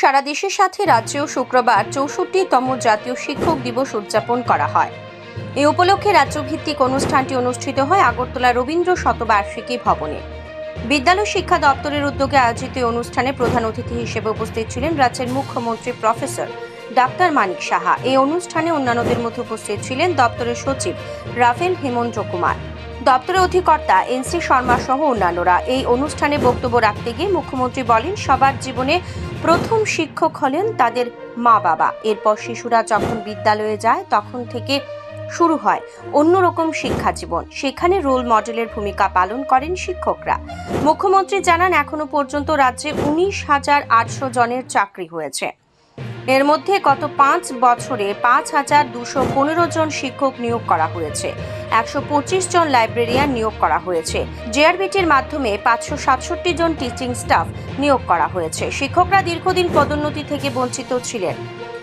সারা দেশের সাথে রাজ্যেও শুক্রবার চৌষট্টিতম জাতীয় শিক্ষক দিবস উদযাপন করা হয়। এই উপলক্ষে রাজ্যভিত্তিক অনুষ্ঠানটি অনুষ্ঠিত হয় আগরতলা রবীন্দ্র শতবার্ষিকী ভবনে। বিদ্যালয় শিক্ষা দপ্তরের উদ্যোগে আয়োজিত অনুষ্ঠানে প্রধান অতিথি হিসেবে উপস্থিত ছিলেন রাজ্যের মুখ্যমন্ত্রী প্রফেসর ডাক্তার মানিক সাহা। এই অনুষ্ঠানে অন্যান্যদের মধ্যে উপস্থিত ছিলেন দপ্তরের সচিব রাফেল হেমন্ত কুমার। দপ্তরের অধিকর্তা এনসি শর্মা সহ অন্যান্যরা। এই অনুষ্ঠানে বক্তব্য রাখতে গিয়ে মুখ্যমন্ত্রী বলেন, সবার জীবনে প্রথম শিক্ষক হলেন তাদের মা বাবা। এরপর শিশুরা যখন বিদ্যালয়ে যায়, তখন থেকে শুরু হয় অন্যরকম শিক্ষা জীবন। সেখানে রোল মডেলের ভূমিকা পালন করেন শিক্ষকরা। মুখ্যমন্ত্রী জানান, এখনও পর্যন্ত রাজ্যে উনিশ হাজার আটশো জনের চাকরি হয়েছে। এর মধ্যে গত পাঁচ বছরে পাঁচ হাজার দুশো পনেরো জন শিক্ষক নিয়োগ করা হয়েছে। একশো পঁচিশ জন লাইব্রেরিয়ান নিয়োগ করা হয়েছে। জেআরবিটির মাধ্যমে পাঁচশো সাতষট্টি জন টিচিং স্টাফ নিয়োগ করা হয়েছে। শিক্ষকরা দীর্ঘদিন পদোন্নতি থেকে বঞ্চিত ছিলেন।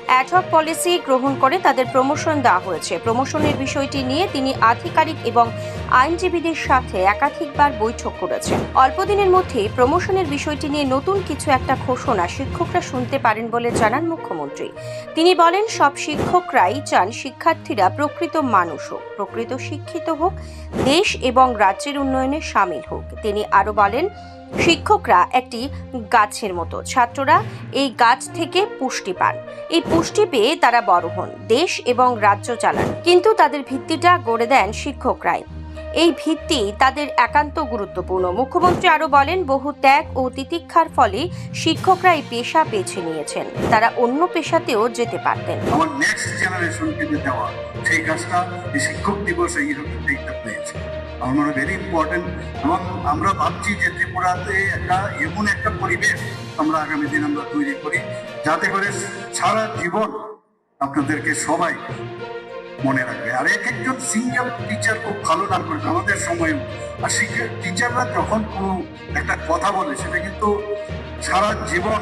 অ্যাডহক পলিসি গ্রহণ করে তাদের প্রমোশন দেওয়া হয়েছে। প্রমোশনের বিষয়টি নিয়ে তিনি আধিকারিক এবং আইনজীবীদের সাথে একাধিকবার বৈঠক করেছেন। অল্প দিনের মধ্যেই প্রমোশনের বিষয়টি নিয়ে নতুন কিছু একটা ঘোষণা শিক্ষকরা শুনতে পারেন বলে জানান মুখ্যমন্ত্রী। তিনি বলেন, সব শিক্ষকরাই চান শিক্ষার্থীরা প্রকৃত মানুষ হোক, প্রকৃত শিক্ষিত হোক, দেশ এবং রাজ্যের উন্নয়নে সামিল হোক। তিনি আরও বলেন শিক্ষকরা একটি গাছের মতো। ছাত্ররা এই গাছ থেকে পুষ্টি পান। এই পুষ্টি পেয়ে তারা বড় হন, দেশ এবং রাজ্য চালান। কিন্তু তাদের ভিত্তিটা গড়ে দেন শিক্ষকরাই। এই ভিত্তি তাদের একান্ত গুরুত্বপূর্ণ। মুখ্যমন্ত্রী আরও বলেন, বহু ত্যাগ ও তিতিক্ষার ফলে শিক্ষকরা এই পেশা বেছে নিয়েছেন। তারা অন্য পেশাতেও যেতে পারতেন। নেক্সট জেনারেশনকে দেওয়া, সেই কাজটা এই শিক্ষক এইরকম একটা পেয়েছে। আমার ভেরি ইম্পর্টেন্ট এবং আমরা ভাবছি যে ত্রিপুরাতে একটা এমন একটা পরিবেশ আমরা আগামী দিন আমরা তৈরি করি, যাতে করে সারা জীবন আপনাদেরকে সবাই মনে রাখবে। আর এক একজন সিঙ্গেল টিচার খুব ভালো নাম করে, আমাদের সময়ও। আর শিক্ষক টিচাররা যখন কোনো একটা কথা বলে, সেটা কিন্তু সারা জীবন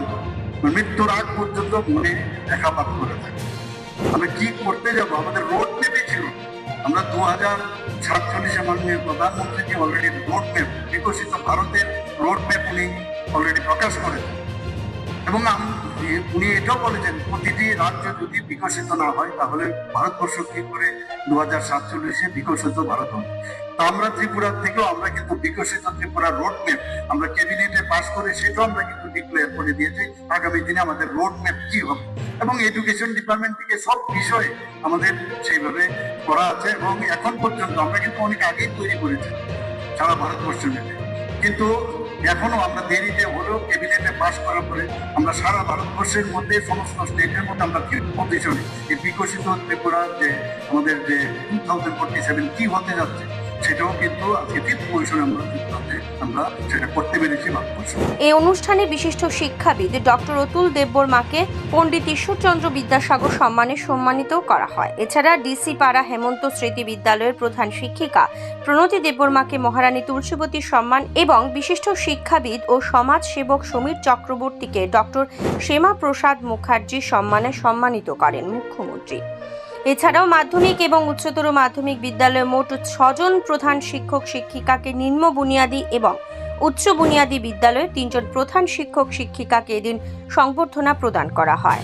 মৃত্যুর আগ পর্যন্ত মনে দেখাপাত করে থাকে। আমরা কি করতে যাব? আমাদের রোড ম্যাপে ছিল। আমরা দু হাজার সাতচল্লিশে মাননীয় প্রধানমন্ত্রীকে অলরেডি রোড ম্যাপ বিকশিত ভারতের রোড ম্যাপ উনি অলরেডি প্রকাশ করেছেন। এবং উনি এটাও বলেছেন, প্রতিটি রাজ্য যদি বিকশিত না হয়, তাহলে ভারতবর্ষ কি করে দু হাজার সাতচল্লিশে বিকশিত ভারত হবে? তা আমরা ত্রিপুরার থেকেও আমরা কিন্তু বিকশিত ত্রিপুরা রোড ম্যাপ আমরা ক্যাবিনেটে পাস করে সেটাও আমরা কিন্তু ডিক্লেয়ার করে দিয়েছি। আগামী দিনে আমাদের রোড ম্যাপ কি হবে? এবং এডুকেশন ডিপার্টমেন্ট থেকে সব বিষয়ে আমাদের সেইভাবে করা আছে এবং এখন পর্যন্ত আমরা কিন্তু অনেক আগেই তৈরি করেছি সারা ভারতবর্ষ মিলে কিন্তু এখনও আমরা দেরিতে হলেও ক্যাবিনেটে পাস করার পরে আমরা সারা ভারতবর্ষের মধ্যে সমস্ত স্টেটের মধ্যে আমরা পজিশনে এই বিকশিত ত্রিপুরা যে আমাদের যে টু থাউজেন্ড ফোর্টি সেভেন কি হতে যাচ্ছে? সেটাও কিন্তু আজকে ফিফথ পজিশনে আমরা আমরা সেটা করতে পেরেছি এই অনুষ্ঠানে বিশিষ্ট শিক্ষাবিদ ডক্টর অতুল দেববর্মাকে পণ্ডিত ঈশ্বরচন্দ্র বিদ্যাসাগর সম্মানে সম্মানিত করা হয়। এছাড়া ডিসি পাড়া হেমন্ত স্মৃতি বিদ্যালয়ের প্রধান শিক্ষিকা প্রণতি দেববর্মাকে মহারানী তুলসীবতী সম্মান এবং বিশিষ্ট শিক্ষাবিদ ও সমাজ সেবক সমীর চক্রবর্তীকে ডক্টর শ্যামা প্রসাদ মুখার্জি সম্মানে সম্মানিত করেন মুখ্যমন্ত্রী। এছাড়াও মাধ্যমিক এবং উচ্চতর মাধ্যমিক বিদ্যালয়ে মোট ছজন প্রধান শিক্ষক শিক্ষিকাকে নিম্ন বুনিয়াদি এবং উচ্চ বুনিয়াদী বিদ্যালয়ের তিনজন প্রধান শিক্ষক শিক্ষিকাকে এদিন সংবর্ধনা প্রদান করা হয়।